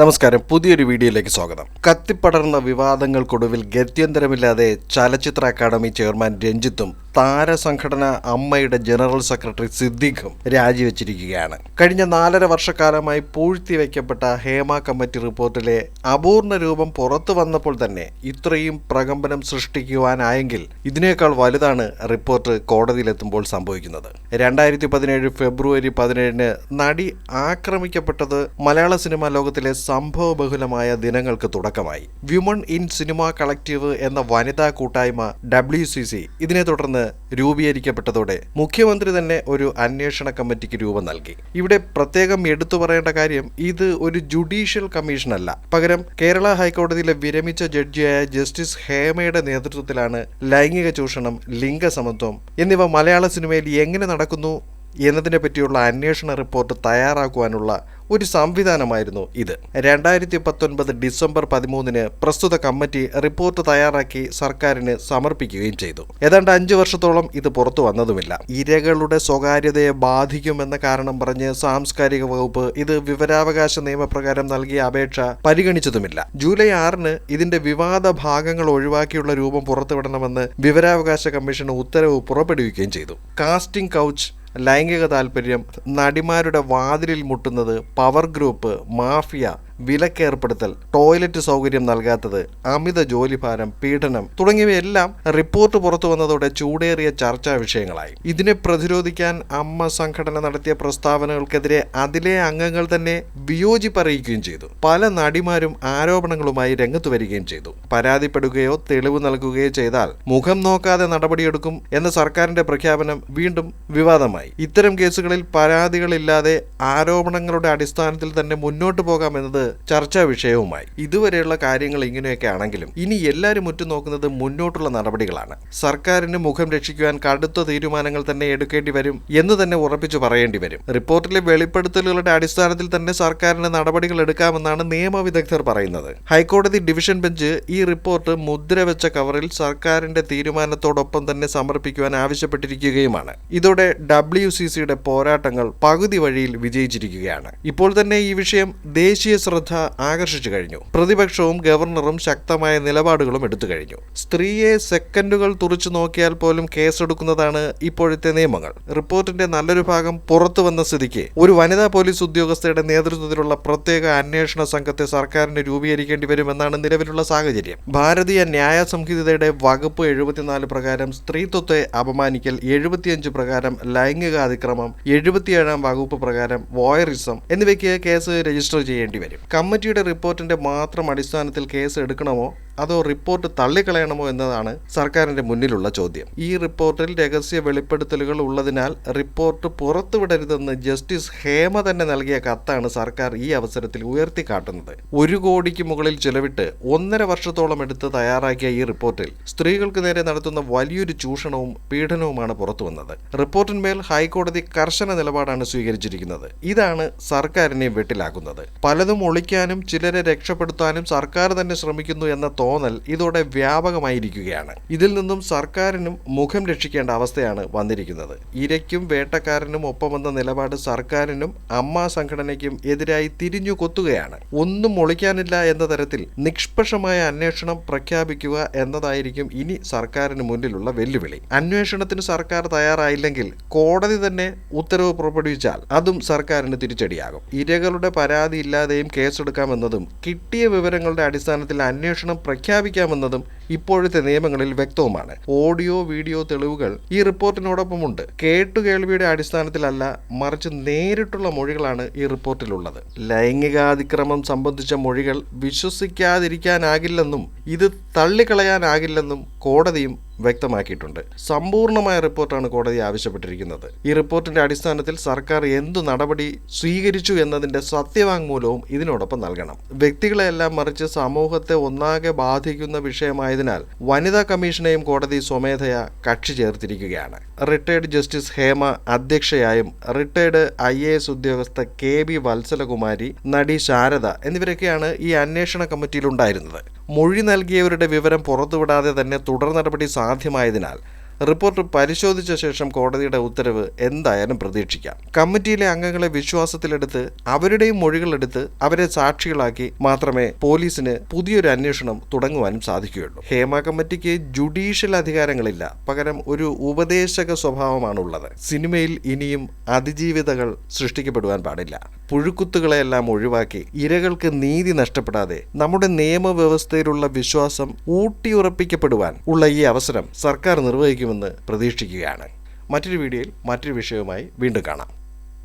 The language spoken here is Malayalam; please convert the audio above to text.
നമസ്കാരം. പുതിയൊരു വീഡിയോയിലേക്ക് സ്വാഗതം. കത്തിപ്പടർന്ന വിവാദങ്ങൾക്കൊടുവിൽ ഗത്യന്തരമില്ലാതെ ചലച്ചിത്ര അക്കാദമി ചെയർമാൻ രഞ്ജിത്തും താരസംഘടന അമ്മയുടെ ജനറൽ സെക്രട്ടറി സിദ്ദീഖും രാജിവെച്ചിരിക്കുകയാണ്. കഴിഞ്ഞ നാലര വർഷക്കാലമായി പൂഴ്ത്തിവെക്കപ്പെട്ട ഹേമ കമ്മിറ്റി റിപ്പോർട്ടിലെ അപൂർണ രൂപം പുറത്തു വന്നപ്പോൾ തന്നെ ഇത്രയും പ്രകമ്പനം സൃഷ്ടിക്കുവാനായെങ്കിൽ ഇതിനേക്കാൾ വലുതാണ് റിപ്പോർട്ട് കോടതിയിലെത്തുമ്പോൾ സംഭവിക്കുന്നത്. രണ്ടായിരത്തി പതിനേഴ് ഫെബ്രുവരി പതിനേഴിന് നടി ആക്രമിക്കപ്പെട്ടത് മലയാള സിനിമാ ലോകത്തിലെ സംഭവബഹുലമായ ദിനങ്ങൾക്ക് തുടക്കമായി. വ്യുമൺ ഇൻ സിനിമ കളക്റ്റീവ് എന്ന വനിതാ കൂട്ടായ്മ ഡബ്ല്യു സി സി ഇതിനെ തുടർന്ന് രൂപീകരിക്കപ്പെട്ടതോടെ മുഖ്യമന്ത്രി തന്നെ ഒരു അന്വേഷണ കമ്മിറ്റിക്ക് രൂപം നൽകി. ഇവിടെ പ്രത്യേകം എടുത്തു പറയേണ്ട കാര്യം ഇത് ഒരു ജുഡീഷ്യൽ കമ്മീഷനല്ല പകരം കേരള ഹൈക്കോടതിയിലെ വിരമിച്ച ജഡ്ജിയായ ജസ്റ്റിസ് ഹേമയുടെ നേതൃത്വത്തിലാണ് ലൈംഗിക ചൂഷണം ലിംഗസമത്വം എന്നിവ മലയാള സിനിമയിൽ എങ്ങനെ നടക്കുന്നു എന്നതിനെ പറ്റിയുള്ള അന്വേഷണ റിപ്പോർട്ട് തയ്യാറാക്കുവാനുള്ള ഒരു സംവിധാനമായിരുന്നു ഇത്. രണ്ടായിരത്തി പത്തൊൻപത് ഡിസംബർ പതിമൂന്നിന് പ്രസ്തുത കമ്മിറ്റി റിപ്പോർട്ട് തയ്യാറാക്കി സർക്കാരിന് സമർപ്പിക്കുകയും ചെയ്തു. ഏതാണ്ട് അഞ്ചു വർഷത്തോളം ഇത് പുറത്തു വന്നതുമില്ല. ഇരകളുടെ സ്വകാര്യതയെ ബാധിക്കുമെന്ന കാരണം പറഞ്ഞ് സാംസ്കാരിക വകുപ്പ് ഇത് വിവരാവകാശ നിയമപ്രകാരം നൽകിയ അപേക്ഷ പരിഗണിച്ചതുമില്ല. ജൂലൈ ആറിന് ഇതിന്റെ വിവാദ ഭാഗങ്ങൾ ഒഴിവാക്കിയുള്ള രൂപം പുറത്തുവിടണമെന്ന് വിവരാവകാശ കമ്മീഷൻ ഉത്തരവ് പുറപ്പെടുവിക്കുകയും ചെയ്തു. കാസ്റ്റിംഗ് കൗച്ച് ലൈംഗിക താല്പര്യം നടിമാരുടെ വാതിലിൽ മുട്ടുന്നത് പവർ ഗ്രൂപ്പ് മാഫിയ വിലക്കേർപ്പെടുത്തൽ ടോയ്ലറ്റ് സൗകര്യം നൽകാത്തത് അമിത ജോലിഭാരം പീഡനം തുടങ്ങിയവയെല്ലാം റിപ്പോർട്ട് പുറത്തു വന്നതോടെ ചൂടേറിയ ചർച്ചാ വിഷയങ്ങളായി. ഇതിനെ പ്രതിരോധിക്കാൻ അമ്മ സംഘടന നടത്തിയ പ്രസ്താവനകൾക്കെതിരെ അതിലെ അംഗങ്ങൾ തന്നെ വിയോജിപ്പറിയിക്കുകയും ചെയ്തു. പല നടിമാരും ആരോപണങ്ങളുമായി രംഗത്തു വരികയും ചെയ്തു. പരാതിപ്പെടുകയോ തെളിവ് നൽകുകയോ ചെയ്താൽ മുഖം നോക്കാതെ നടപടിയെടുക്കും എന്ന സർക്കാരിന്റെ പ്രഖ്യാപനം വീണ്ടും വിവാദമായി. ഇത്തരം കേസുകളിൽ പരാതികളില്ലാതെ ആരോപണങ്ങളുടെ അടിസ്ഥാനത്തിൽ തന്നെ മുന്നോട്ട് പോകാമെന്നത് ചർച്ചാ വിഷയവുമായി. ഇതുവരെയുള്ള കാര്യങ്ങൾ ഇങ്ങനെയൊക്കെ ആണെങ്കിലും ഇനി എല്ലാവരും ഉറ്റുനോക്കുന്നത് മുന്നോട്ടുള്ള നടപടികളാണ്. സർക്കാരിന് മുഖം രക്ഷിക്കുവാൻ കടുത്ത തീരുമാനങ്ങൾ തന്നെ എടുക്കേണ്ടി വരും എന്ന് തന്നെ ഉറപ്പിച്ചു പറയേണ്ടി വരും. റിപ്പോർട്ടിലെ വെളിപ്പെടുത്തലുകളുടെ അടിസ്ഥാനത്തിൽ തന്നെ സർക്കാരിന് നടപടികൾ എടുക്കാമെന്നാണ് നിയമവിദഗ്ധർ പറയുന്നത്. ഹൈക്കോടതി ഡിവിഷൻ ബെഞ്ച് ഈ റിപ്പോർട്ട് മുദ്ര വെച്ച കവറിൽ സർക്കാരിന്റെ തീരുമാനത്തോടൊപ്പം തന്നെ സമർപ്പിക്കുവാൻ ആവശ്യപ്പെട്ടിരിക്കുകയുമാണ്. ഇതോടെ ഡബ്ല്യു സി സിയുടെ പോരാട്ടങ്ങൾ പകുതി വഴിയിൽ വിജയിച്ചിരിക്കുകയാണ്. ഇപ്പോൾ തന്നെ ഈ വിഷയം ദേശീയ ശ്രദ്ധ ആകർഷിച്ചു കഴിഞ്ഞു. പ്രതിപക്ഷവും ഗവർണറും ശക്തമായ നിലപാടുകളും എടുത്തു കഴിഞ്ഞു. സ്ത്രീയെ സെക്കൻഡുകൾ തുറച്ചു നോക്കിയാൽ പോലും കേസെടുക്കുന്നതാണ് ഇപ്പോഴത്തെ നിയമങ്ങൾ. റിപ്പോർട്ടിന്റെ നല്ലൊരു ഭാഗം പുറത്തു വന്ന സ്ഥിതിക്ക് ഒരു വനിതാ പോലീസ് ഉദ്യോഗസ്ഥയുടെ നേതൃത്വത്തിലുള്ള പ്രത്യേക അന്വേഷണ സംഘത്തെ സർക്കാരിന് രൂപീകരിക്കേണ്ടി വരുമെന്നാണ് നിലവിലുള്ള സാഹചര്യം. ഭാരതീയ ന്യായ സംഹിതയുടെ വകുപ്പ് എഴുപത്തിനാല് പ്രകാരം സ്ത്രീത്വത്തെ അപമാനിക്കൽ എഴുപത്തിയഞ്ച് പ്രകാരം ലൈംഗിക അതിക്രമം എഴുപത്തിയേഴാം വകുപ്പ് പ്രകാരം വോയറിസം എന്നിവയ്ക്ക് കേസ് രജിസ്റ്റർ ചെയ്യേണ്ടി വരും. കമ്മിറ്റിയുടെ റിപ്പോർട്ടിന്റെ മാത്രം അടിസ്ഥാനത്തിൽ കേസ് എടുക്കണമോ? അതോ റിപ്പോർട്ട് തള്ളിക്കളയണമോ എന്നതാണ് സർക്കാരിന്റെ മുന്നിലുള്ള ചോദ്യം. ഈ റിപ്പോർട്ടിൽ രഹസ്യ വെളിപ്പെടുത്തലുകൾ ഉള്ളതിനാൽ റിപ്പോർട്ട് പുറത്തുവിടരുതെന്ന് ജസ്റ്റിസ് ഹേമ തന്നെ നൽകിയ കത്താണ് സർക്കാർ ഈ അവസരത്തിൽ ഉയർത്തിക്കാട്ടുന്നത്. ഒരു കോടിക്ക് മുകളിൽ ചെലവിട്ട് ഒന്നര വർഷത്തോളം എടുത്ത് തയ്യാറാക്കിയ ഈ റിപ്പോർട്ടിൽ സ്ത്രീകൾക്ക് നേരെ നടത്തുന്ന വലിയൊരു ചൂഷണവും പീഡനവുമാണ് പുറത്തുവന്നത്. റിപ്പോർട്ടിന്മേൽ ഹൈക്കോടതി കർശന നിലപാടാണ് സ്വീകരിച്ചിരിക്കുന്നത്. ഇതാണ് സർക്കാരിനെ വെട്ടിലാക്കുന്നത്. പലതും ഒളിക്കാനും ചിലരെ രക്ഷപ്പെടുത്താനും സർക്കാർ തന്നെ ശ്രമിക്കുന്നു എന്ന തോന്നൽ ഇതോടെ വ്യാപകമായിരിക്കുകയാണ്. ഇതിൽ നിന്നും സർക്കാരിനും മുഖം രക്ഷിക്കേണ്ട അവസ്ഥയാണ് വന്നിരിക്കുന്നത്. ഇരയ്ക്കും വേട്ടക്കാരനും ഒപ്പമെന്ന നിലപാട് സർക്കാരിനും അമ്മ സംഘടനയ്ക്കും എതിരായി തിരിഞ്ഞു കൊത്തുകയാണ്. ഒന്നും ഒളിക്കാനില്ല എന്ന തരത്തിൽ നിഷ്പക്ഷമായ അന്വേഷണം പ്രഖ്യാപിക്കുക എന്നതായിരിക്കും ഇനി സർക്കാരിന് മുന്നിലുള്ള വെല്ലുവിളി. അന്വേഷണത്തിന് സർക്കാർ തയ്യാറായില്ലെങ്കിൽ കോടതി തന്നെ ഉത്തരവ് പുറപ്പെടുവിച്ചാൽ അതും സർക്കാരിന് തിരിച്ചടിയാകും. ഇരകളുടെ പരാതി ഇല്ലാതെയും കേസെടുക്കാമെന്നതും കിട്ടിയ വിവരങ്ങളുടെ അടിസ്ഥാനത്തിൽ അന്വേഷണം പ്രഖ്യാപിക്കാമെന്നതും ഇപ്പോഴത്തെ നിയമങ്ങളിൽ വ്യക്തവുമാണ്. ഓഡിയോ വീഡിയോ തെളിവുകൾ ഈ റിപ്പോർട്ടിനോടൊപ്പമുണ്ട്. കേട്ടുകേൾവിയുടെ അടിസ്ഥാനത്തിലല്ല മറിച്ച് നേരിട്ടുള്ള മൊഴികളാണ് ഈ റിപ്പോർട്ടിലുള്ളത്. ലൈംഗികാതിക്രമം സംബന്ധിച്ച മൊഴികൾ വിശ്വസിക്കാതിരിക്കാനാകില്ലെന്നും ഇത് തള്ളിക്കളയാനാകില്ലെന്നും കോടതിയും വ്യക്തമാക്കിയിട്ടുണ്ട്. സമ്പൂർണമായ റിപ്പോർട്ടാണ് കോടതി ആവശ്യപ്പെട്ടിരിക്കുന്നത്. ഈ റിപ്പോർട്ടിന്റെ അടിസ്ഥാനത്തിൽ സർക്കാർ എന്തു നടപടി സ്വീകരിച്ചു എന്നതിന്റെ സത്യവാങ്മൂലവും ഇതിനോടൊപ്പം നൽകണം. വ്യക്തികളെല്ലാം മറിച്ച് സമൂഹത്തെ ഒന്നാകെ ബാധിക്കുന്ന വിഷയമായതിനാൽ വനിതാ കമ്മീഷനെയും കോടതി സ്വമേധയാ കക്ഷി ചേർത്തിരിക്കുകയാണ്. റിട്ടയർഡ് ജസ്റ്റിസ് ഹേമ അധ്യക്ഷയായും റിട്ടയർഡ് ഐ എ എസ് ഉദ്യോഗസ്ഥ കെ ബി വത്സലകുമാരി നടി ശാരദ എന്നിവരൊക്കെയാണ് ഈ അന്വേഷണ കമ്മിറ്റിയിൽ ഉണ്ടായിരുന്നത് മൊഴി നൽകിയവരുടെ വിവരം പുറത്തുവിടാതെ തന്നെ തുടർ നടപടി സാധ്യമായതിനാൽ റിപ്പോർട്ട് പരിശോധിച്ച ശേഷം കോടതിയുടെ ഉത്തരവ് എന്തായാലും പ്രതീക്ഷിക്കാം. കമ്മിറ്റിയിലെ അംഗങ്ങളെ വിശ്വാസത്തിലെടുത്ത് അവരുടെയും മൊഴികളെടുത്ത് അവരെ സാക്ഷികളാക്കി മാത്രമേ പോലീസിന് പുതിയൊരു അന്വേഷണം തുടങ്ങുവാനും സാധിക്കുകയുള്ളൂ. ഹേമ കമ്മിറ്റിക്ക് ജുഡീഷ്യൽ അധികാരങ്ങളില്ല. പകരം ഒരു ഉപദേശക സ്വഭാവമാണുള്ളത്. സിനിമയിൽ ഇനിയും അതിജീവിതകൾ സൃഷ്ടിക്കപ്പെടുവാൻ പാടില്ല. പുഴുക്കുത്തുകളെയെല്ലാം ഒഴിവാക്കി ഇരകൾക്ക് നീതി നഷ്ടപ്പെടാതെ നമ്മുടെ നിയമവ്യവസ്ഥയിലുള്ള വിശ്വാസം ഊട്ടിയുറപ്പിക്കപ്പെടുവാൻ ഉള്ള ഈ അവസരം സർക്കാർ നിർവഹിക്കുമെന്ന് പ്രതീക്ഷിക്കുകയാണ്. മറ്റൊരു വീഡിയോയിൽ മറ്റൊരു വിഷയവുമായി വീണ്ടും കാണാം.